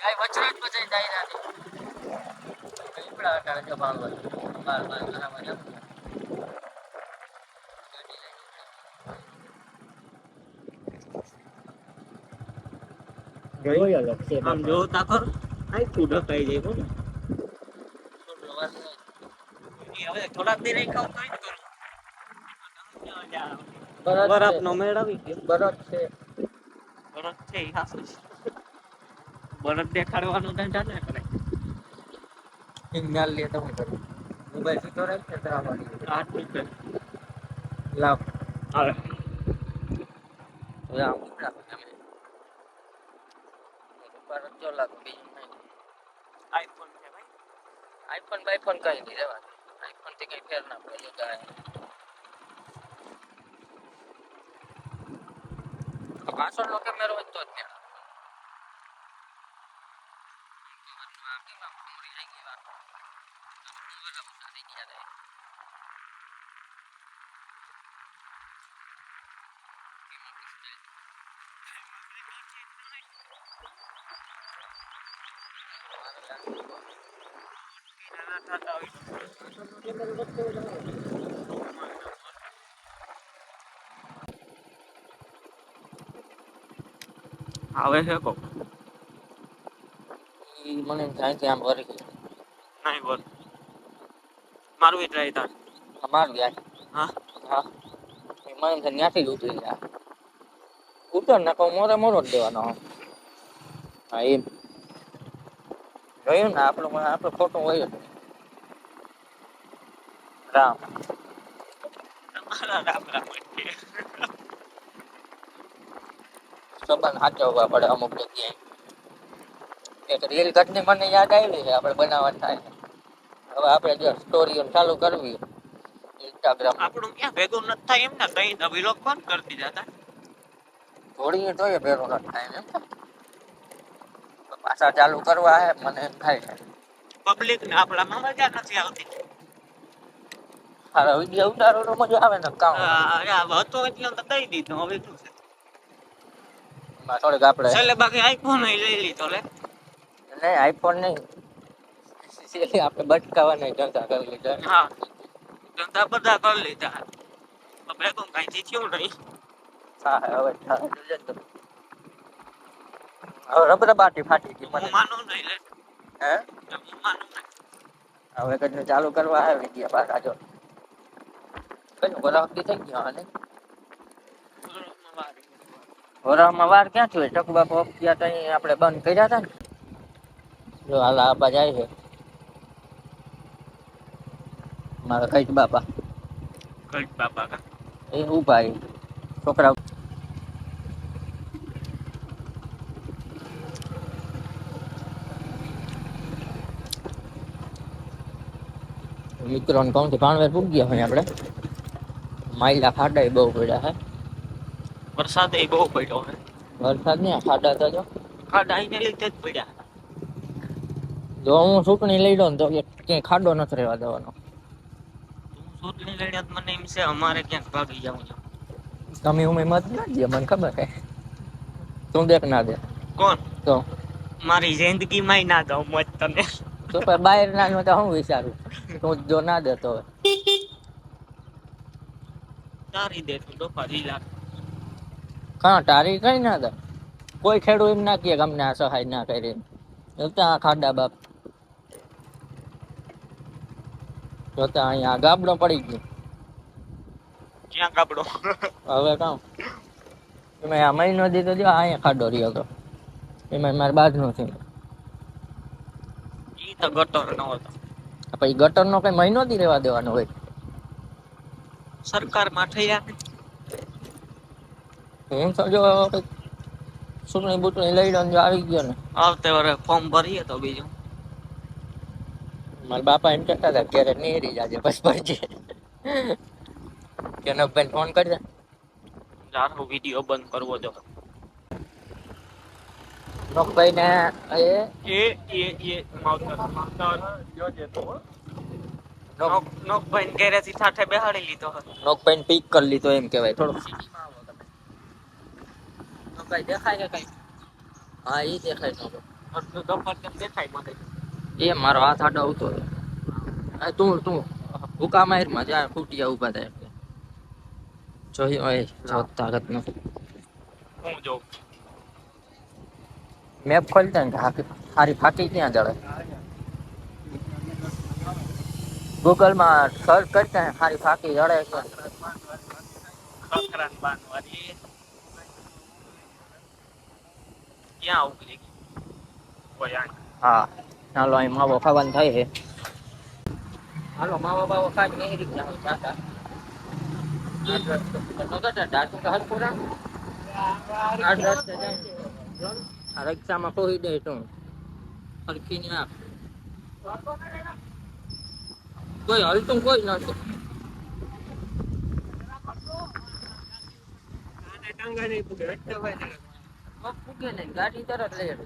ગાય વચરાટ બચાઈ દાયરા થી પીપળા અટાણે જો ભાંગવા બાર બાર ઘરમાં જમ જોઈ અલગ છે આમ જો તાકર આખું ઢકાઈ જાય બોલો. એ હવે થોડાક દી રહી ખાવ તો જ કરું બરફ નો મેળ આવી ગયો. બરફ છે. બરફ છે ઈ હાસુ છે. બરફ દેખાડવાનું કઈ ચાલે કરે સિગ્નલ લે તમે કરો મોબાઈલ સીધો રાખ ને તરા મારી આ ઠીક છે લાવ. હવે હવે આમ ઉપડા તમે ઉપર જો લાગ બીજું નહીં. આઈફોન છે ભાઈ. આઈફોન બાઈફોન કઈ નહીં રહેવા આઈફોનથી કઈ ફેર ના પડે જો ગાય પાછળ નો કેમેરો હોય તો જ મેળ આવે છે કો મને થાય કે આમ વરી નહીં બોલ મારું ટ્રાય તાર અમારું યાર. હા? હા. મને થાય ત્યાંથી જ ઉતરી જાય ઉતર ના કહું મોરે મોરો જ દેવાનો. હા એમ. જોયું ને આપણો આપણો ખોટો હોય જ. રામ. તમારા રામ રામ સંબંધ સાચવવા પડે અમુક જગ્યાએ. એક રીલ ઘટની મને યાદ આવી છે આપણે બનાવવા થાય. હવે આપણે જો સ્ટોરીઓ ચાલુ કરવી ઇન્સ્ટાગ્રામ આપણું ક્યાં ભેગું નથી થાય એમ ને કઈ તો વિલોગ કોણ કરી દીધા હતા થોડી તોય ભેરો ન થાય એમ તો પાછા ચાલુ કરવા હે મને એમ થાય છે. પબ્લિક ને આપણામાં મજા નથી આવતી. હારા વીડિયો ઉતારો તો મજા આવે ને કામ આ આ હતો એટલે તો દઈ દીધો હવે શું છે? એમાં થોડીક આપણે છેલ્લે બાકી આઈફોન લઈ લીધો લે. નહીં આઈફોન નહીં. સિરિયસલી આપણે બટકાવાના ધંધા કરી લીધા. હા ધંધા બધા કરી લીધા. તો ભેગું કઈ થયું નહીં? હા હવે થાય જોજે ને તમે. હવે રબરબાટી ફાટી ગઈ હું મને માનું નહીં લે. હે? હું માનું નહીં. હવે કદી ચાલુ કરવા આવે વીડિયો પાછા જો. કઈ વરાવતી થઈ ગયો અને વરાવમાં વાર ક્યાં થયો? ચકબા પોપ ગયા તઈ આપણે બંધ કર્યા હતા ને. જો હાલ આબા જાય છે. મારા કંઈક બાપા. કઈ બાપા કા? એ ઊભા એ છોકરા મિત્રો ને કહું છું ભાણવેર પૂગ ગયા હોય આપણે? માયલા ખાડા બહુ પડ્યા હે. વરસાદ એ બહુ પડ્યો હે. વરસાદ ને ખાડા તો જો. ખાડા આઈને લીધે જ પડ્યા. જો હું ચૂંટણી લઈ લઉં તો કે ક્યાંય ખાડો નથી રહેવા દેવાનો. ચૂંટણી લડ્યા તો મને એમ છે અમારે ક્યાંક ભાગી જવું છે. તમે હું મત ના દે મને ખબર કે તું દેખ ના દે. કોણ? તો. મારી જિંદગીમાં ના દઉં મત તને. તો બહાર ના તો હું વિચારું? તું જો ના દેતો તારી દે તું ડોફા લીલા કાં તારી કઈ ના હતા કોઈ ખેડૂત એમ ના કહે કે અમને આ સહાય ના કરી. જોતા આ ખાડા બાપ. જોતા અહીંયા ગાબડો પડી ગયો. ક્યાં ગાબડો? હવે કામ. તમે આ મહિનો દીધો જો અહીંયા ખાડો રહ્યો હતો. એમાં મારે બાજનો છે ઈ તો ગટર નો હતો. પછી ગટરનો કઈ મહિનો થી રહેવા દેવાનો હોય. સરકારમાં થઈ હું જો કંઈક ચૂંટણી લઈ લો આવી ગયો ને. આવતે વરે ફોર્મ ભરીએ તો બીજું. મારા બાપા એમ કહેતા હતા ક્યારે નીરી જાજે બસ પડજે કે નભાઈ ફોન કરજે. જારો વીડિયો બંધ કરવો જો. નોકભાઈ ને એ એ એ એ માવતર. માવતર તો નોકભાઈ નોક નોક ભાઈ ઘેરેથી ઠાઠે બેહાડી લીધો નોકભાઈ પીક કરી લીધો એમ કહેવાય થોડુંક. સિટીમાં આવો તમે નોકભાઈ દેખાય કે કઈ હા એ દેખાય નોક અડધું દફતર દેખાય મને એ મારો હાથ આડો આવતો હતો આ તું તું ભૂકા મારમાં જ્યાં ફૂટિયા ઊભા થાય જોયું હોય જો તાકાત નથી હું જોઉં મેપ ખોલતા ને હાકી હારી ફાટી ક્યાં જડે ગૂગલમાં સર્ચ કરતા ને હારી ફાટી જડે છે ખખરાન બાંધવાની ક્યાં ઉગરી ગઈ હા. ચાલો અહીં માવો ખાવાનું થાય છે. હાલો માવો બાવો ખાઈ નહીં રીતના હોય ચાટા દાંતું તો હરખું રાખ. આઠ રસ્તે જાય. આ રક્ષામાં ખોઈ દે તું હરખી નાખ કોઈ હલતું કોઈ નથી ટાંગા નહીં પૂગે એટલે ભાઈ પગ ફૂગે નહીં ગાડી તરત લઈ લે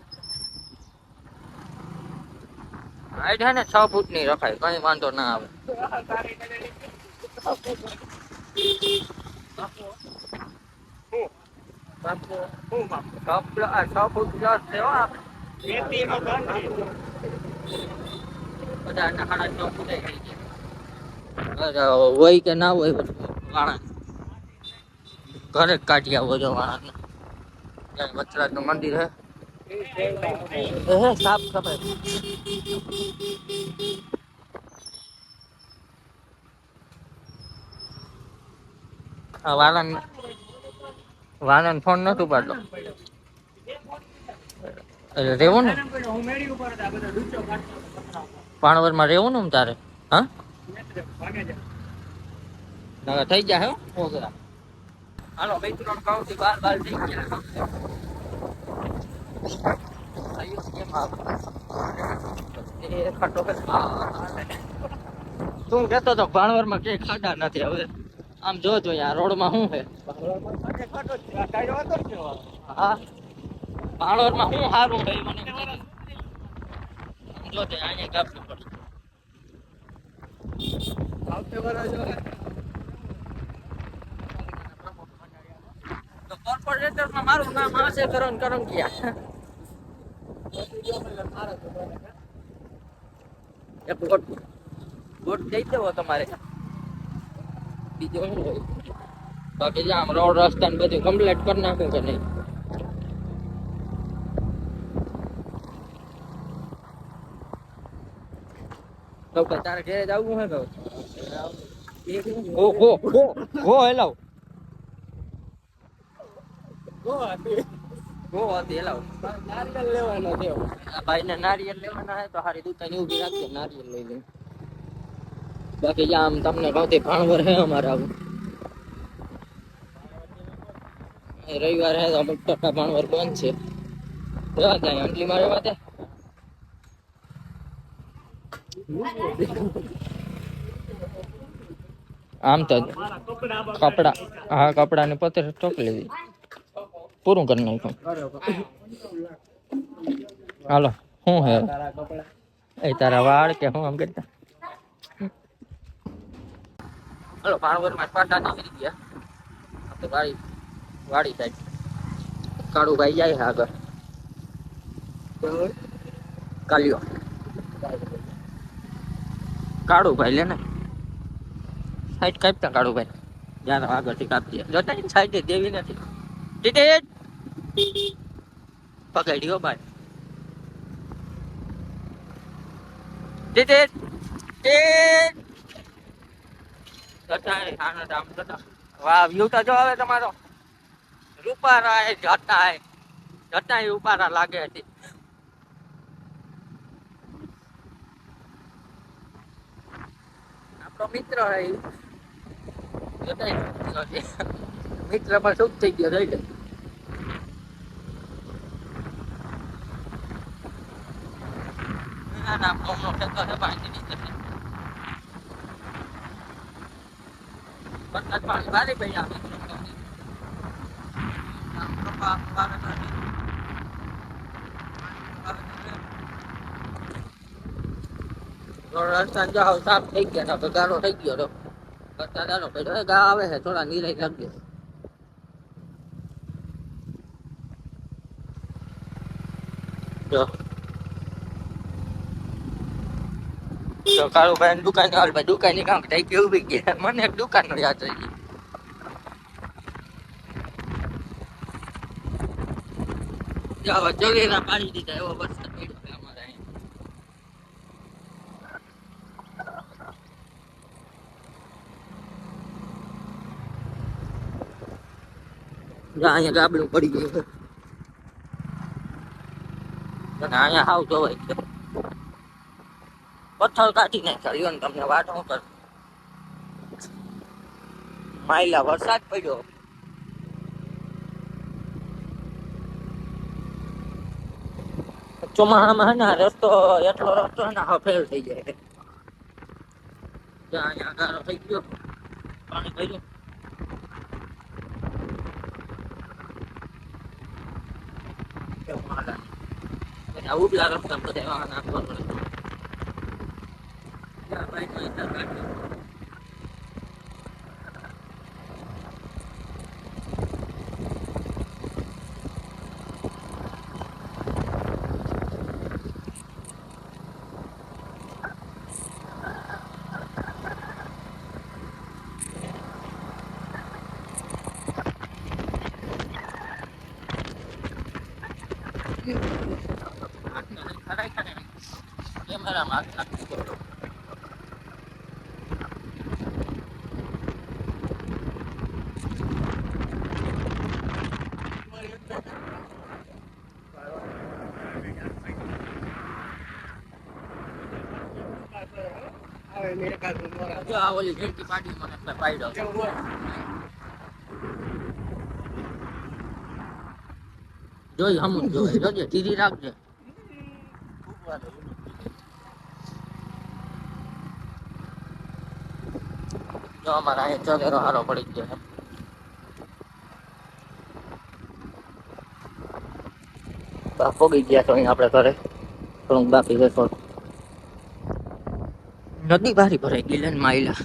હાઈટ હે ને છ ફૂટની રખાય કઈ વાંધો ના આવે કપડો આ છ ફૂટ પ્લસ છે હો આ. બધા આના સાડા છ ફૂટે થઈ ગયા. અરે, હોય કે ના હોય વાણા ઘરે જ કાઢી આવો છો વાણા વચરાજનું મંદિર હે. હે સાફ સફાઈ આ વાળાને ફોન નતું પાડતો. એટલે રેવું ને? પાણવરમાં રેવું ને તારે? હા? થઈ જાય હો ઓગરા થી બાર બાર થઈ ગયા. આયુ કેમ આવે? એ ખટો કે તું કહેતો તો ભાણવરમાં કઈ ખાડા નથી હવે. આમ જો જો યાર રોડમાં શું છે? હા? ભાણવરમાં શું સારું છે મને જો તે અહીંયા કાપવું પડે કોર્પોરેટરમાં મારું નામ શું હોય? બાકી આમ રોડ, રસ્તા ને બધું કમ્પ્લીટ કરી નાખું કે નહીં. તો તારે ઘરે જવું હે ઓ go go go go hello go હતી હેલો આ ભાઈને નારિયેળ લેવાના હે તો હારી દુકાન ઊભી રાખજે નારિયેળ લઈ બાકી આમ તમને કહું તે ભાણવર હે અમારે આવું. રવિવાર હે તો અમુક ટકા ભાણવર બંધ છે. રેવા જાય અંટલીમાં રેવા દે. આમ તો કપડા હા કપડા ને પત્ર ટોપી લીધી. પૂરું કરી નાખ્યું. હાલો, શું હે એ તારા વાળ કે હું આમ કરતા? હાલો ભાણવરમાં પાટા નીકળી ગયા આપણે વાડી વાડી સાઈડ. કાળું ભાઈ જાય છે આગળ. કાલિયો. કાળું ભાઈ લે ને. સાઈડ કાપતા કાળું ભાઈ. જ્યાં આગળથી કાપતી જોતા સાઈડ દેવી નથી. પકડ્યો ટીટ જતા. વાહ વ્યૂ તો જો હવે તમારો. રૂપારા એ જતા એ જતા એ રૂપારા લાગે છે આપણો મિત્ર હે ઈ. જતા ય મિત્ર છે. મિત્ર પણ સુખ થઈ ગયો જોઈ લે ના ના આપણો ખેતો છે પાણી નીચે છે વરસાદ પાણી ભારે પડ્યા આમ કપા વાવેતર છે. રોડ રસ્તા જો હાવ સાફ થઈ ગયા તો ગારો થઈ ગયો તો વરસાદ આનો પડ્યો એ ગા આવે છે થોડા નીરાઈ લાગશે જો ગયું ઊભી મને એક દુકાન ગાબડું પડી ગયું અહીંયા જોવાય છે. પથ્થર કાઢી નાખ્યો. લ્યો ને તમને વાત હું કર? માયલા, વરસાદ પડ્યો. ચોમાસામાં હે ને રસ્તો, એટલો રસ્તો ને હા થઈ જાય થઈ ગયો, પાણી ભર્યું. હાલે? અને રસ્તા બધા પડે ત્યાં ભાઈ નો હિસાબ કાઢ્યો. કેમેરામાં હાથ નાખી દીધો. જો આ ઓલી ઝીણકી પાડી મને પાડ્યો. જોઈ, હમું જોઈ જોજે, ધીરી રાખજે. જો, અમારા અહીં ચોગેરો હારો પડી ગયો છે. બા પોગી ગયા તો અહીં આપણે ઘરે. થોડુંક બાકી છે થોડું નદી બારી ભરાઈ ગઈ લે ને માયલા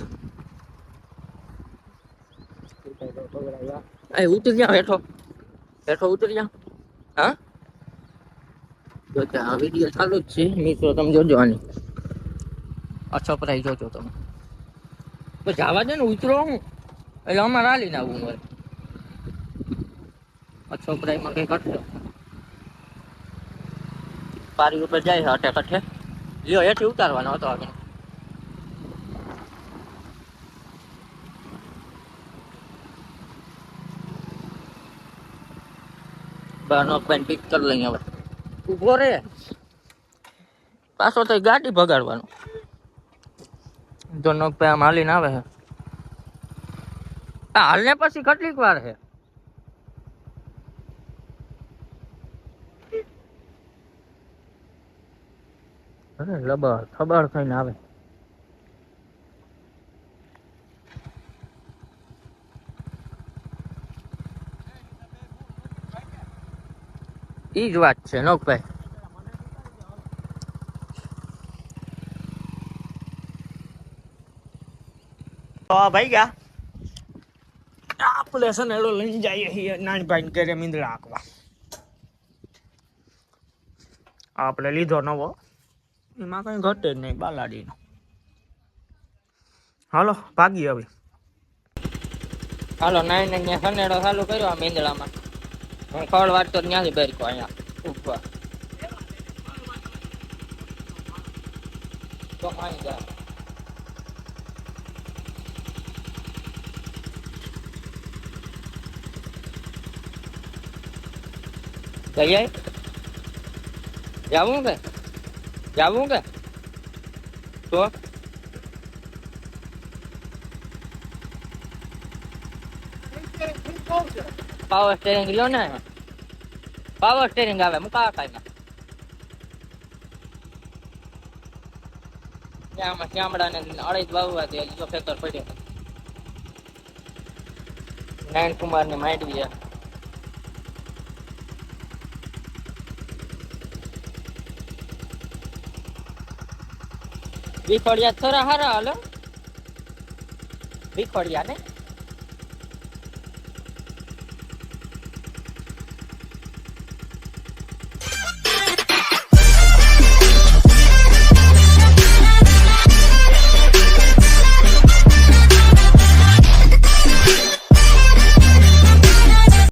એ ઉતરી જા હેઠો હેઠો ઉતરી જા હા જો ત્યાં વીડિયો ચાલુ જ છે મિત્રો તમે જોજો આની અચ્છા પ્રાઈ જોજો તમે તો જવા દે ને ઉતરો હું એટલે અમારે હાલીને આવવું હોય અચ્છા પ્રાઈમાં કંઈ કરશો પારી ઉપર જાય છે અટે કઠે લ્યો એથી ઉતારવાનો હતો આગળ બાનો પેન પીક કરી લઈએ હવે. ઊભો રે. પાછો તો ગાડી ભગાડવાનો. જો નોક પે આમ હાલીને આવે છે આ હાલને પછી કેટલીક વાર છે અરે લબર ખબર થઈને આવે. ઈ જ વાત છે નોકભાઈ. તો ભાઈ ગયા? આપણે છે ને એલો લઈને જઈએ છીએ નાનભાઈ ઘરે મીંદડા આંકવા આપણે લીધો નવો. એમાં કઈ ઘટે જ નહીં બાલાડીનો હાલો ભાગી હવે. હાલો નાઈ ને સનેડો ચાલુ કર્યો આ મીંદડામાં. હું ખડ વાટતો ત્યાંથી બેરકો અહીંયા, ઉપર. તો અહીં જા. જઈએ? જાવું કે? જાવું કે? તો? પાવર સ્ટેરિંગ લ્યો ને પાવર સ્ટેરિંગ આવે મુકા કાંઈ આમાં ચામડા ને અડદ વાવવા દે જો ખેતર પડ્યો નારાયણ કુમાર ને માંડવી છે વિખોડિયા થોડા હારા હાલો વિખોડિયા ને